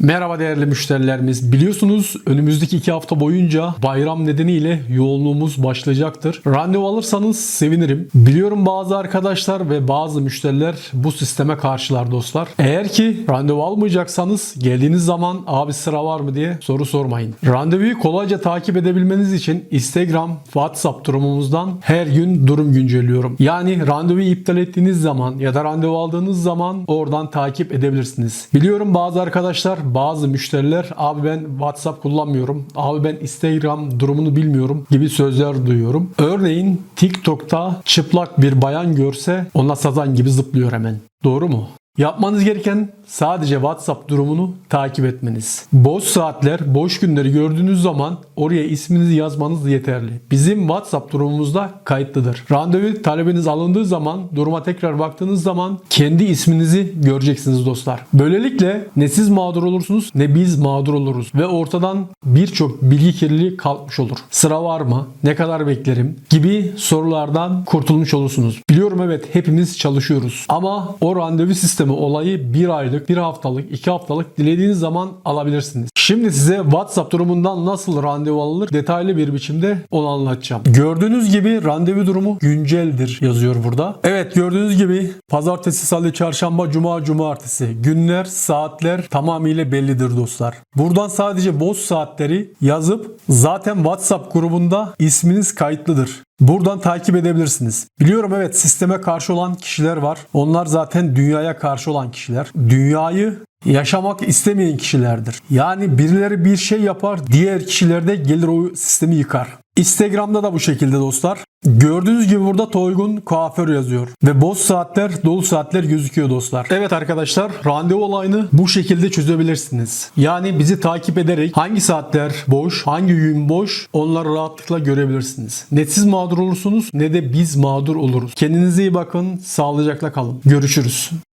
Merhaba değerli müşterilerimiz. Biliyorsunuz önümüzdeki iki hafta boyunca bayram nedeniyle yoğunluğumuz başlayacaktır. Randevu alırsanız sevinirim. Biliyorum bazı arkadaşlar ve bazı müşteriler bu sisteme karşılar dostlar. Eğer ki randevu almayacaksanız geldiğiniz zaman abi sıra var mı diye soru sormayın. Randevuyu kolayca takip edebilmeniz için Instagram, WhatsApp durumumuzdan her gün durum güncelliyorum. Yani randevuyu iptal ettiğiniz zaman ya da randevu aldığınız zaman oradan takip edebilirsiniz. Biliyorum bazı arkadaşlar, bazı müşteriler abi ben WhatsApp kullanmıyorum, abi ben Instagram durumunu bilmiyorum gibi sözler duyuyorum. Örneğin TikTok'ta çıplak bir bayan görse ona sazan gibi zıplıyor hemen. Doğru mu? Yapmanız gereken sadece WhatsApp durumunu takip etmeniz. Boş saatler, boş günleri gördüğünüz zaman oraya isminizi yazmanız yeterli. Bizim WhatsApp durumumuzda kayıtlıdır. Randevu talebiniz alındığı zaman duruma tekrar baktığınız zaman kendi isminizi göreceksiniz dostlar. Böylelikle ne siz mağdur olursunuz ne biz mağdur oluruz ve ortadan birçok bilgi kirliliği kalkmış olur. Sıra var mı? Ne kadar beklerim? gibi sorulardan kurtulmuş olursunuz. Biliyorum evet hepimiz çalışıyoruz ama o randevu sistemi olayı bir aylık, bir haftalık, iki haftalık dilediğiniz zaman alabilirsiniz. Şimdi size WhatsApp durumundan nasıl randevu alınır detaylı bir biçimde onu anlatacağım. Gördüğünüz gibi randevu durumu günceldir yazıyor burada. Evet gördüğünüz gibi pazartesi, salı, çarşamba, cuma, cumartesi günler, saatler tamamıyla bellidir dostlar. Buradan sadece boş saatleri yazıp zaten WhatsApp grubunda isminiz kayıtlıdır. Buradan takip edebilirsiniz. Biliyorum evet sisteme karşı olan kişiler var. Onlar zaten dünyaya karşı olan kişiler. Dünyayı yaşamak istemeyen kişilerdir. Yani birileri bir şey yapar, diğer kişiler de gelir o sistemi yıkar. Instagram'da da bu şekilde dostlar. Gördüğünüz gibi burada Toygun kuaför yazıyor. Ve boş saatler, dolu saatler gözüküyor dostlar. Evet arkadaşlar randevu olayını bu şekilde çözebilirsiniz. Yani bizi takip ederek hangi saatler boş, hangi gün boş onları rahatlıkla görebilirsiniz. Ne siz mağdur olursunuz ne de biz mağdur oluruz. Kendinize iyi bakın, sağlıcakla kalın. Görüşürüz.